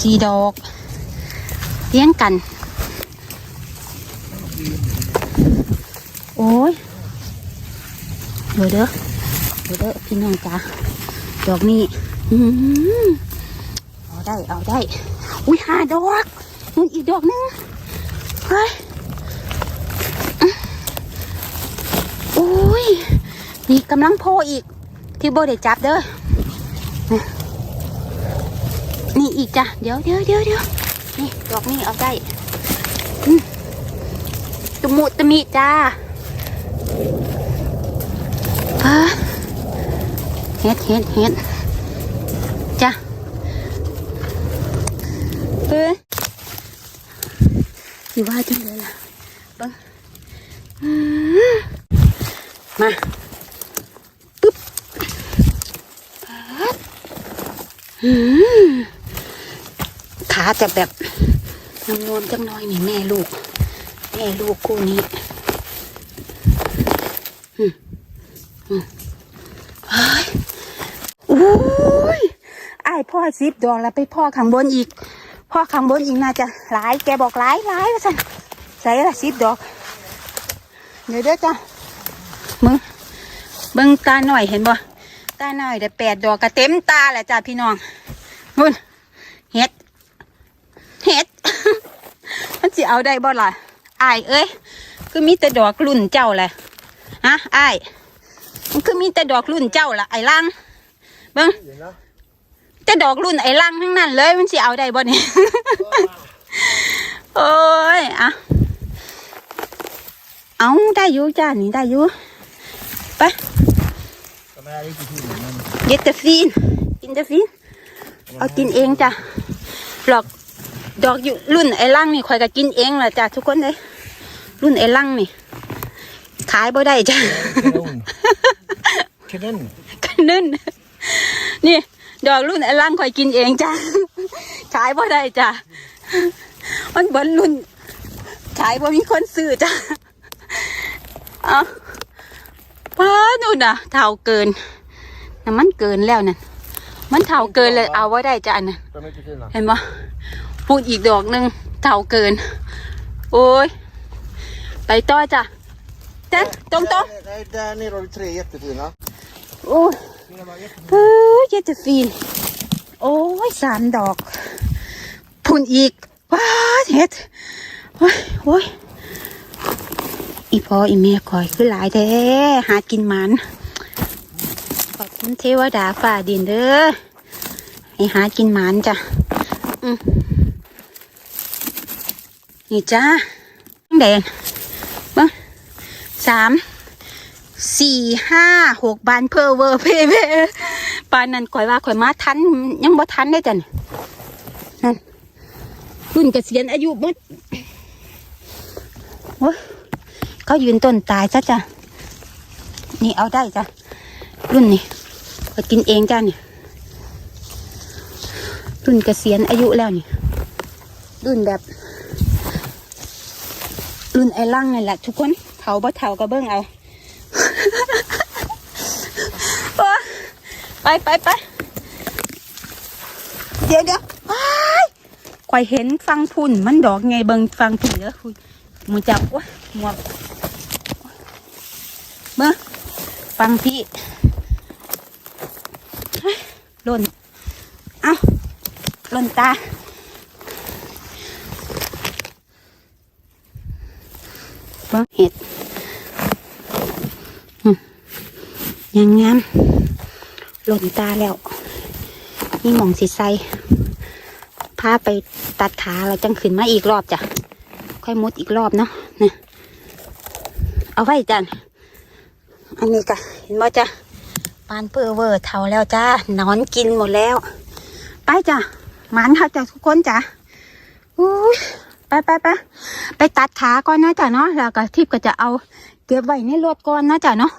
สี่ดอกเลี้ยงกัน โอ้ยเด้อเด้อพี่น้องจ้าดอกนี้อืมเอาได้เอาได้ อุ้ยห้าดอกนู่นอีกดอกหนึงเฮ้ยอื้ยนี่กำลังโพอีก ที่โบได้จับเด้อ อีกจ้ะ เดี๋ยวเดี๋ยวเดี๋ยวเดี๋ยวนี่ดอกนี้เอาได้ตมุตมิจ้าเฮ็ดเฮ็ดเฮ็ดจ้ะเอ้ยสิว่าจังเลยล่ะเบังอืมาปึ๊บปั๊บอืม ขาจะแบบนวมๆจังน้อยนี่แม่ลูก แม่ลูกคู่นี้อุ้ยไอพ่อซิบดอกแล้วไปพ่อข้างบนอีก พ่อข้างบนอีกน่าจะหลาย แกบอกหลายหลายว่าสันใส่ละซิบดอก เดี๋ยวเด้อจ้ะมึงเบิ่งตาหน่อยเห็นบ่ตาหน่อยแต่แปดดอกก็เต็มตาแหละจ้ะพี่น้องนุ่นเฮ็ด เฮ็ดมันสิเอาได้บ่ล่ะอายเอ้ยคือมีแต่ดอกรุ่นเจ้าแหละฮะอายมันคือมีแต่ดอกรุ่นเจ้าล่ะไอ้ลังเบิ่งแต่ดอกรุ่นไอ้ลังทั้งนั้นเลยมันสิเอาได้บ่เนี่ยโอ้ยอะเอาได้อยู่จ้านี่ได้อยู่ไปก็ไม่ได้กี่ที่มันเย็ดแต่ฟีนกินแต่ฟีนเอากินเองจ้ะหลอก ดอกอยู่รุ่นไอ้ลังนี่คอยก็กินเองแหละจ้ะทุกคนเลยรุ่นไอ้ลังนี่ ขายบ่ได้จ้ะแค่นั้นกันนึ่นนี่ดอกรุ่นไอ้ลังคอยกินเองจ้ะขายบ่ได้จ้ะมันบนรุ่นขายบ่มีคนซื้อจ้ะเอาป้านู่นน่ะเท่าเกินน่ะมันเกินแล้วนั่นมันเท่าเกินเลยเอาไว้ได้จ้ะอันน่ะก็ไม่กี่ที่หรอกเห็นปะ พูดอีกดอกหนึ่งเท่าเกิน โอ้ย ไปต่อจ้ะเต้นตรงตรง Nej, där nere har du tre jättefina. ๆโอ้ยเฮ้ยเจจะฟีน โอ้ยสามดอก พุ่นอีก ว้าเฮ็ด โอ้ยโอ้ยอีพออีเมียคอยคือหลายแท้หากินหมัน ขอบคุณเทวดาฝ่าดินเด้อให้หากินหมันจ้ะ อืม นี่จ้าแดงบ้งสามสี่ห้าหกบานเพอเวอร์เพเพปานนั้นข่อยว่าข่อยมาทันยังบ่ทันได้จ้ะนี่นั่นรุ่นเกษียณอายุมดโอ้เขายืนต้นตายซะจ้ะนี่เอาได้จ้ะรุ่นนี้ข่อยกินเองจ้ะนี่รุ่นเกษียณอายุแล้วนี่รุ่นแบบ รุ่นไอ้ล่างนี่แหละทุกคนเถาบ่เถาก็เบิ่งเอาไปไปไปเดี๋ยวเดี๋ยวไปข่อยเห็นฟังพุ่น มันดอกไงเบิงฟังพุ่นเด้อคุยมึงจับโอ้ยหมวกเบิ่งฟังพี่ล่น เอาล่นตา เบิ่งเห็ดยังงามหล่นตาแล้ว นี่หมองสีใสพาไปตัดขาเราจังขึ้นมาอีกรอบจ้ะ ค่อยมุดอีกรอบเนาะนะเอาไว้จันอันนี้จ้ะเห็นบ่จ้ะปานเปื้อเวอร์เท่าแล้วจ้านอนกินหมดแล้ว ไปจ้ะหมันค่ะจ้ะทุกคนจ้ะอุ้ ไปไปไปไปตัดขาก่อนนะจ๊ะเนาะแล้วก็ทิพย์ก็จะเอาเก็บไว้ในรถก่อนนะจ๊ะเนาะ